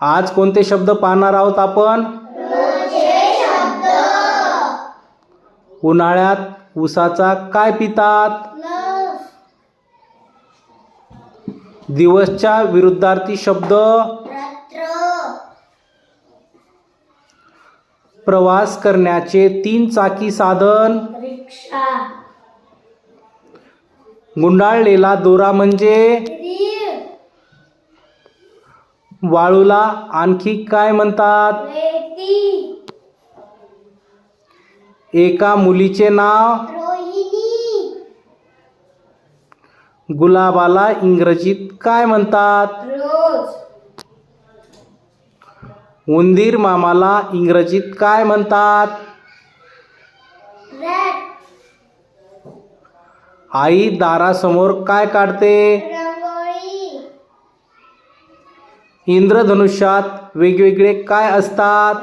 आज कोणते शब्द पाहणार आहोत आपण? उन्हाळ्यात उसाचा काय पितात? दिवसच्या विरुद्धार्थी शब्द? प्रवास करण्याचे तीन चाकी साधन? रिक्षा. गुंडाळलेला दोरा म्हणजे? वाळूला आणखी काय म्हणतात? एका मुलीचे नाव? गुलाबाला इंग्रजीत काय म्हणतात? रोज. उंदीर मामाला इंग्रजीत काय म्हणतात? आई दारासमोर काय काढते? इंद्रधनुष्यात वेगवेगळे काय असतात?